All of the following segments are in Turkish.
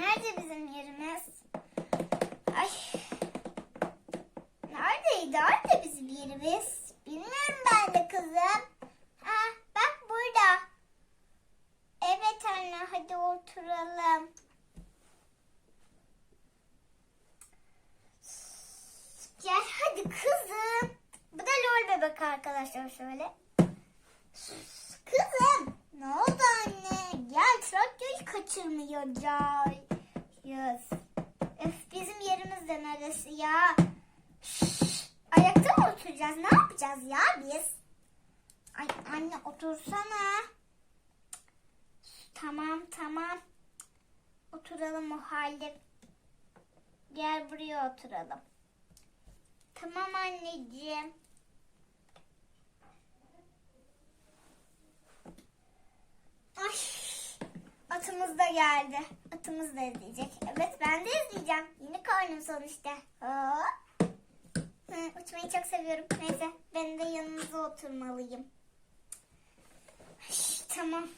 Nerede bizim yerimiz? Ay. Neredeydi? Nerede bizim yerimiz? Bilmiyorum ben de kızım. Ha, bak burada. Evet anne hadi oturalım. Gel hadi kızım. Bu da lol bebek arkadaşlar şöyle. Kızım. Ne oldu anne? Gel traktörü kaçırmayacağız. Yes. Öf bizim yerimiz de neresi ya? Şşş, Ayakta mı oturacağız? Ne yapacağız ya biz? Ay anne otursana. Tamam tamam. Oturalım o halde. Gel buraya oturalım. Tamam anneciğim. Ay, atımız da geldi. Atımız da izleyecek. Evet ben de izleyeceğim. Yeni karnım sonuçta. Hop. Hı, uçmayı çok seviyorum. Neyse ben de yanınıza oturmalıyım. Ay, tamam.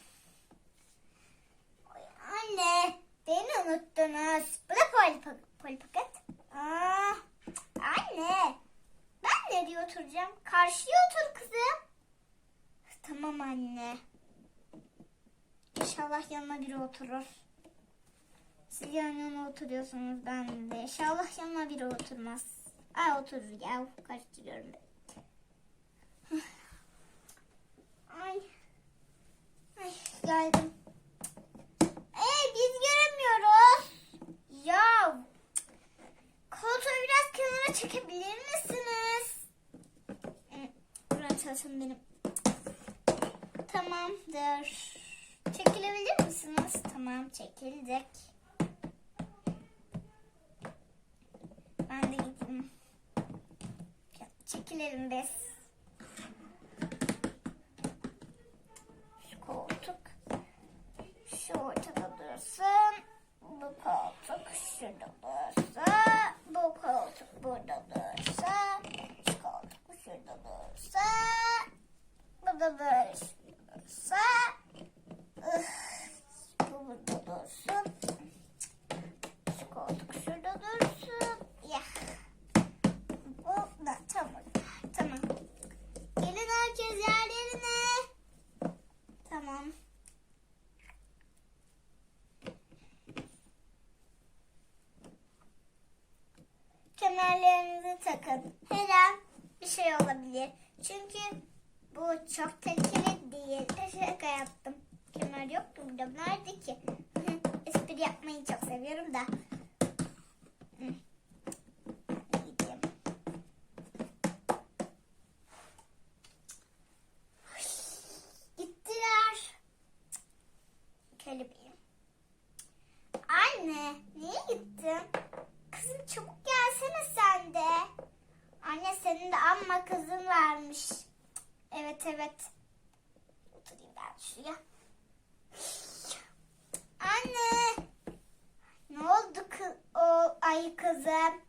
Ay, anne beni unuttunuz. Bu da poli, poli paket. Aa, anne ben nereye oturacağım? Karşıya otur kızım. Tamam anne. İnşallah yanına biri oturur. Siz yan yana oturuyorsunuz ben de. İnşallah yanına biri oturmaz. Ay oturur ya. Karıştırıyorum ben. Ay. Ay geldim. Ee biz göremiyoruz. Ya. Koltuğu biraz kenara çekebilir misiniz? Ee, Buraya çalışın benim. Tamamdır. Çekilebilir misiniz? Tamam çekildik. Ben de gideyim. Çekilelim biz. Şu koltuk şu ortada dursun. Bu koltuk şurada dursa. Bu koltuk burada dursa. Şu koltuk şurada dursa. Bu da böyle dursa. Üf, Bu burada dursun. Şu koltuk şurada dursun. Ya. Bu da tamam. Tamam. Gelin herkes yerlerine. Tamam. Takın. Her an bir şey olabilir. Çünkü bu çok tehlikeli değil. Şaka yaptım. Kemer yok ki burada. Nerede ki? Espri yapmayı çok seviyorum da. Gittiler. Kelebeğim. Anne, niye gittin? Kızım çabuk gelsene sen de. Anne senin de amma kızın varmış. Evet evet. Oturayım ben şuraya. Anne. Ne oldu kız, o ay kızım?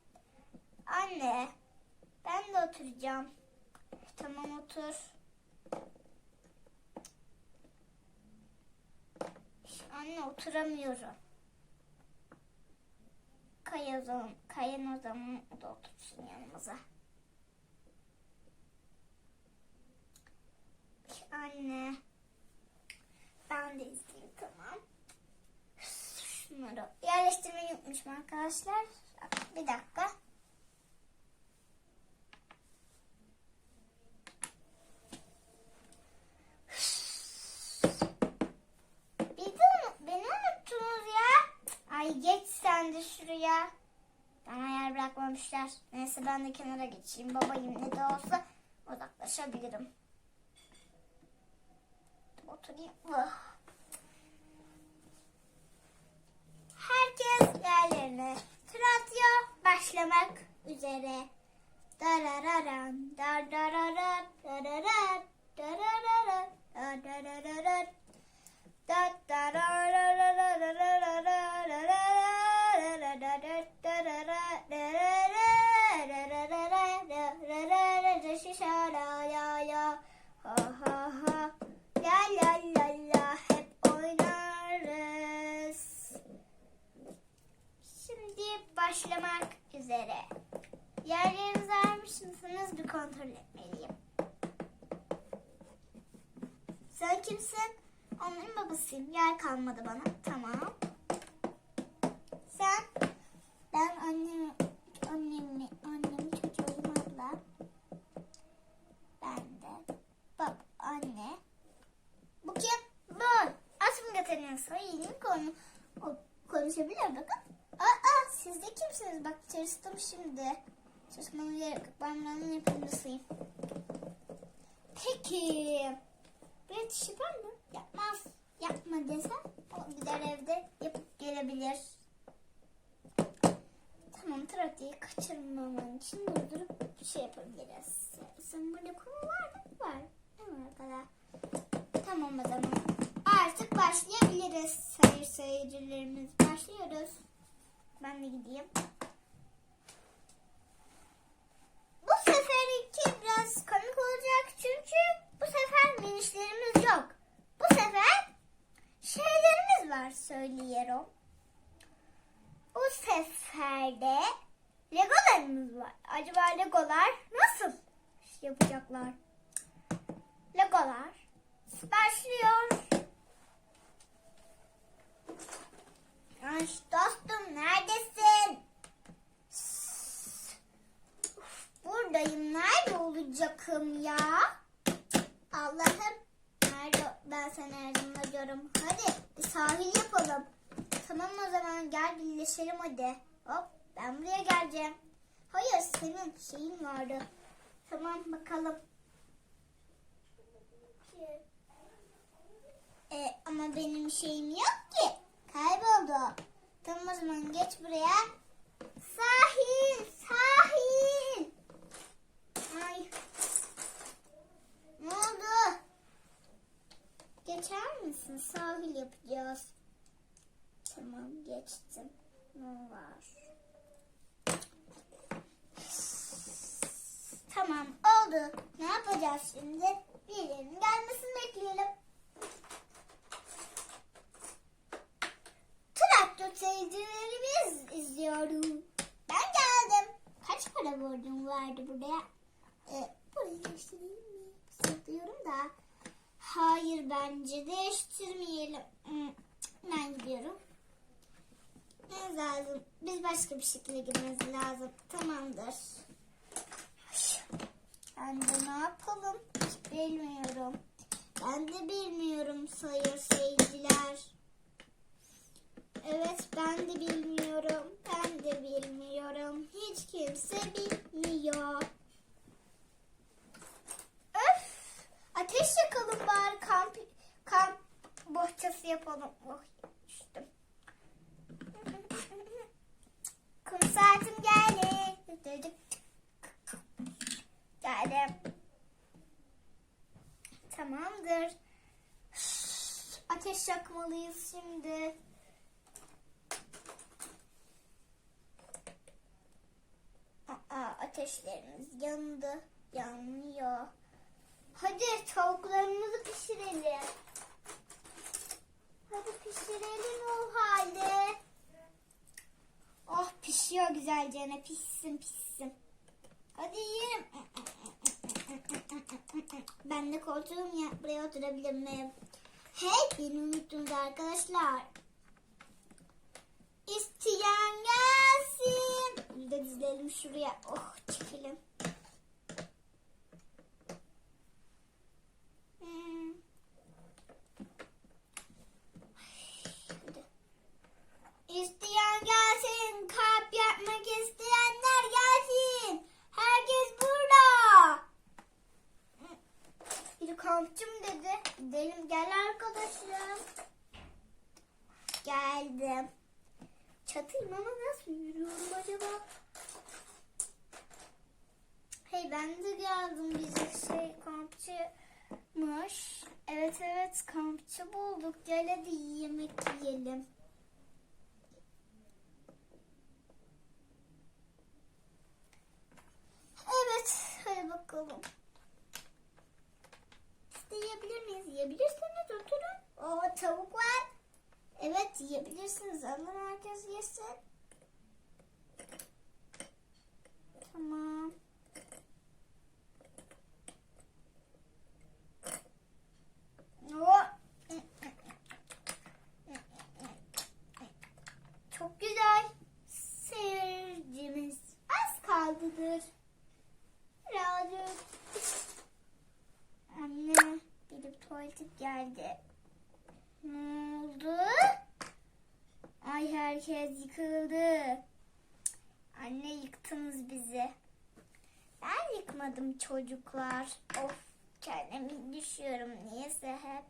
Anne. Ben de oturacağım. Tamam otur. Anne oturamıyorum. Kaya o zaman, Kayan o zaman da otursun yanımıza. Anne. Ben de izleyeyim tamam. Şunları yerleştirmeyi unutmuşum arkadaşlar. Bir dakika. Bizi unut- beni unuttunuz ya. Ay geç sen de şuraya. Bana yer bırakmamışlar. Neyse ben de kenara geçeyim. Babayım ne de olsa uzaklaşabilirim. Oturayım. Herkes yerlerine. Tratya başlamak üzere. Darararan, darararan, dararan, darararan, darararan. Ha başlamak üzere. Yerlerinizi almış mısınız? Bir kontrol etmeliyim. Sen kimsin? Onların babasıyım. Yer kalmadı bana. Tamam. Sen? Ben annem, annemi, annemi çocuğum abla. Ben de. Bab, anne. Bu kim? Bu. Asım Katerina Sayı'nın konu. O konuşabilir bakın. Siz de kimsiniz? Bak çalıştım şimdi. Çalışmanın gerek yok. Ben buranın yapımcısıyım. Peki. Bir iş yapar mı? Yapmaz. Yapma desem o gider evde yapıp gelebilir. Tamam trafiği kaçırmaman için durdurup bir şey yapabiliriz. Sen burada konu var mı? Var. Evet kadar. Tamam o zaman. Artık başlayabiliriz. Sayın seyircilerimiz başlıyoruz. Ben de gideyim. Bu seferinki biraz komik olacak çünkü bu sefer minişlerimiz yok. Bu sefer şeylerimiz var söylüyorum. Bu sefer de legolarımız var. Acaba legolar nasıl yapacaklar? Legolar başlıyor. Olacakım ya? Allah'ım. Nerede? Ben seni her zaman arıyorum. Hadi bir sahil yapalım. Tamam o zaman gel birleşelim hadi. Hop ben buraya geleceğim. Hayır senin şeyin vardı. Tamam bakalım. E, ama benim şeyim yok ki. Kayboldu. Tamam o zaman geç buraya. Sahil, sahil. Ay. Ne oldu? Geçer misin? Sahil yapacağız. Tamam geçtim. Ne var? Tamam oldu. Ne yapacağız şimdi? Birilerinin gelmesini bekleyelim. Traktör seyircilerimiz izliyorum. Ben geldim. Kaç para borcum vardı buraya? Ee, burayı değiştireyim mi? Saklıyorum da. Hayır bence değiştirmeyelim. Hmm, Ben gidiyorum. Ne lazım? Biz başka bir şekilde gitmemiz lazım. Tamamdır. Ben de ne yapalım? Hiç bilmiyorum. Ben de bilmiyorum sayın seyirciler. Evet ben de bilmiyorum. Ben de bilmiyorum. Hiç kimse bilmiyor. Öf! Ateş yakalım bari kamp kamp bohçası yapalım. Oh, düştüm. Kum saatim geldi. Geldim. Tamamdır. Ateş yakmalıyız şimdi. Aa, ateşlerimiz yandı. Yanmıyor. Hadi tavuklarımızı pişirelim. Hadi pişirelim o halde. Oh pişiyor güzelce ne pişsin pişsin. Hadi yiyelim. Ben de koltuğum ya buraya oturabilir miyim? Hey beni unuttunuz arkadaşlar. İsteyen gelsin. Bir de dizelim şuraya. Oh çekelim. Evet kampçı bulduk. Gel hadi yemek yiyelim. Evet hadi bakalım. İsteyebilir miyiz? Yiyebilirsiniz oturun. Oo tavuk var. Evet yiyebilirsiniz. Alın herkes yesin. Tamam. Anne yıktınız bizi. Ben yıkmadım çocuklar. Of kendimi düşüyorum niyeyse hep.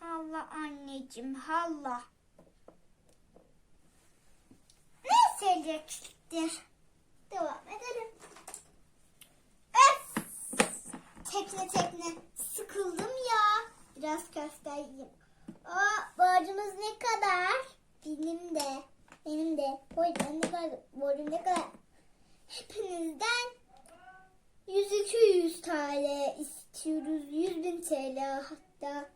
Halla anneciğim halla. Ne sevecektir? Devam edelim. Öf! Tekne tekne. Sıkıldım ya. Biraz köfte yiyeyim. Aa, borcumuz ne kadar? Benim de. Benim de. Borcum ne kadar? Borcum ne kadar? Hepinizden 100-200 TL istiyoruz. 100 bin TL hatta.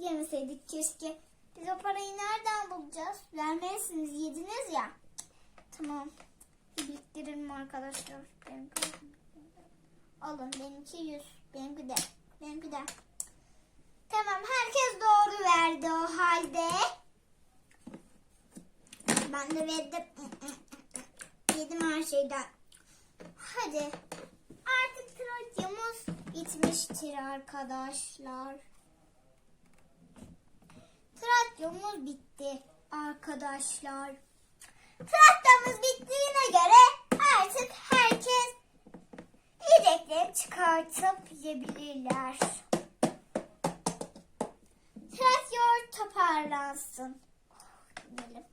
Yemeseydik keşke. Biz o parayı nereden bulacağız? Vermelisiniz. Yediniz ya. Tamam. Biriktirelim arkadaşlar. Benim Alın benimki 100. Benimki de. Benimki de. Tamam herkes doğru verdi o halde. Ben de verdim. Yedim her şeyden. Hadi. Artık trakyamız bitmiştir arkadaşlar. Trakyamız bitti arkadaşlar. Trakyamız bittiğine göre artık herkes yiyeceklerini çıkartıp yiyebilirler. Traktör toparlansın. Yiyelim.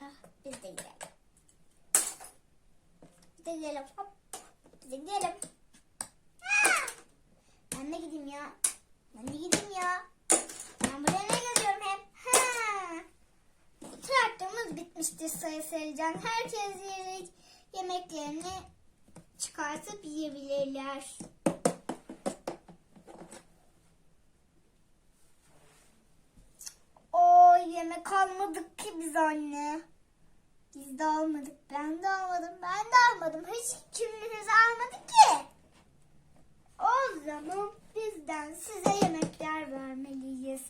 Ah, biz de yiyelim. Biz de yiyelim. Hop. Biz de yiyelim. Ah! Ben de gideyim ya. Ben de gideyim ya. Ben buraya ne yazıyorum hep? Ha. Traktörümüz bitmiştir sayı Selcan. Herkes yiyecek yemeklerini çıkartıp yiyebilirler. O yemek biz anne. Biz de almadık. Ben de almadım. Ben de almadım. Hiç kiminiz almadı ki. O zaman bizden size yemekler vermeliyiz.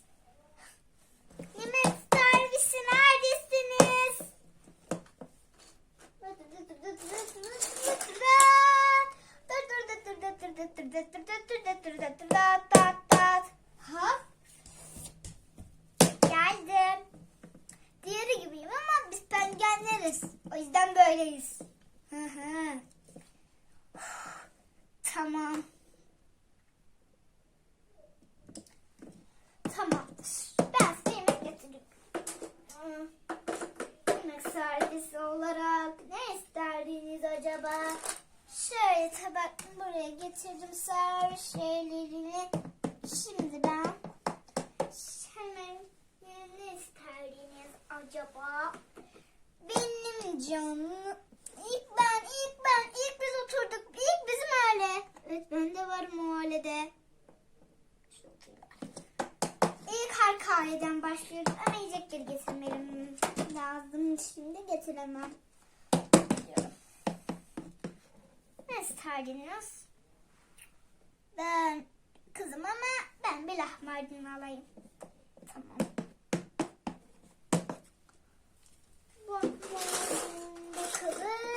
muhalede. İlk her başlıyoruz ama yiyecekleri getirmelim lazım. Şimdi getiremem. Nasıl tardınız? Ben kızım ama ben bir lahmacun alayım. Tamam. Bakalım.